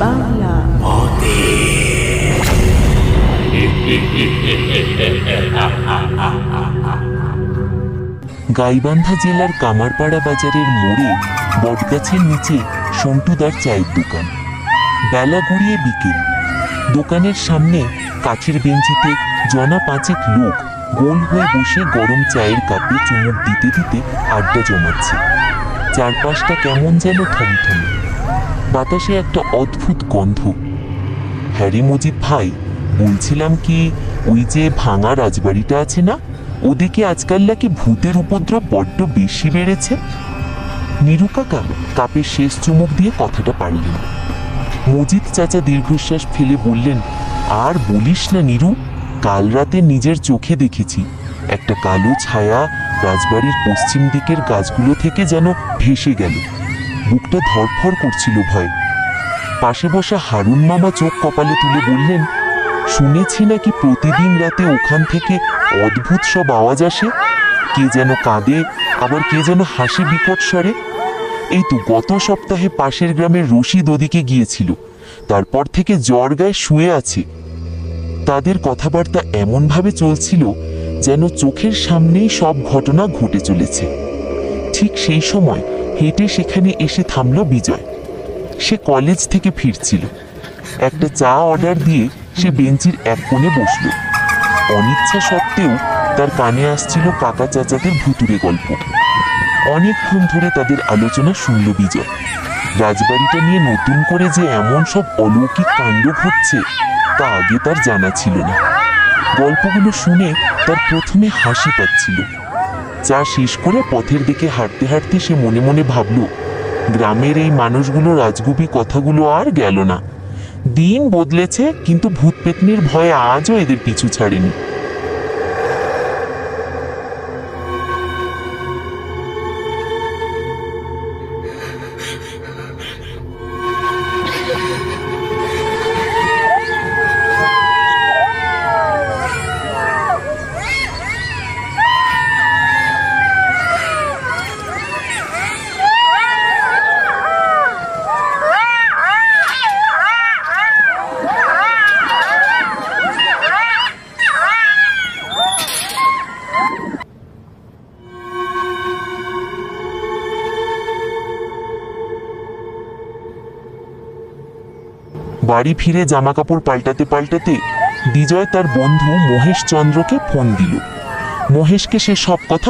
বাংলা গাইবান্ধা জেলার কামারপাড়া বাজারের মোড়ে বটগাছের নিচে সন্টুদার চায়ের দোকান। বেলা গড়িয়ে বিকেল। দোকানের সামনে কাঠের বেঞ্চিতে জনা পাঁচেক লোক গোল হয়ে বসে গরম চায়ের কাপে চুমুক দিতে দিতে আড্ডা জমাচ্ছে। চারপাশটা কেমন যেন থমথমে বাতাসে একটা অদ্ভুত গন্ধ। হ্যারি মজিদ ভাই, বলছিলাম কি, ওই যে ভাঙা রাজবাড়িটা আছে না, ওদিকে আজকাল নাকি ভূতের উপদ্রব বড্ড বেশি বেড়েছে। নিরু কাকা, কাপের শেষ চুমুক দিয়ে কথাটা পারলেন। মজিদ চাচা দীর্ঘশ্বাস ফেলে বললেন, আর বলিস না নিরু, কাল রাতে নিজের চোখে দেখেছি। একটা কালো ছায়া রাজবাড়ির পশ্চিম দিকের গাছগুলো থেকে যেন ভেসে গেল। বুকটা ধরফর করছিল ভয়। পাশে বসা হারুন মামা চোখ কপালে তুলে বললেন, শুনেছি নাকি প্রতিদিন রাতে ওখান থেকে অদ্ভুত সব আওয়াজ আসে? কে যেন কাঁদে, আবার কে যেন হাসি বিকট স্বরে? এই তো গত সপ্তাহে পাশের গ্রামের রশিদ ওদিকে গিয়েছিল, তারপর থেকে জ্বর গায়ে শুয়ে আছে। তাদের কথাবার্তা এমনভাবে চলছিল যেন চোখের সামনেই সব ঘটনা ঘটে চলেছে। ঠিক সেই সময় হেঁটে সেখানে এসে থামলো বিজয়। সে কলেজ থেকে ফিরছিল। একটা চা অর্ডার দিয়ে সে বেঞ্চির এক কোণে বসল। অনিচ্ছা সত্ত্বেও তার কানে আসছিল কাকা চাচাদের ভুতুরে গল্প। অনেকক্ষণ ধরে তাদের আলোচনা শুনল বিজয়। রাজবাড়িটা নিয়ে নতুন করে যে এমন সব অলৌকিক কাণ্ড ঘটছে, তা আগে তার জানা ছিল না। গল্পগুলো শুনে তার প্রথমে হাসি পাচ্ছিল। চা শেষ করে পথের দিকে হাঁটতে হাঁটতে সে মনে মনে ভাবল, গ্রামের এই মানুষগুলো রাজগুপি কথাগুলো আর গেল না। দিন বদলেছে, কিন্তু ভূত পেতনির ভয়ে আজও এদের পিছু ছাড়েনি। বাড়ি ফিরে জামা কাপড় পাল্টাতে পাল্টাতে বিজয় তার বন্ধু মহেশ চন্দ্রকে ফোন দিল। মহেশকে সে সব কথা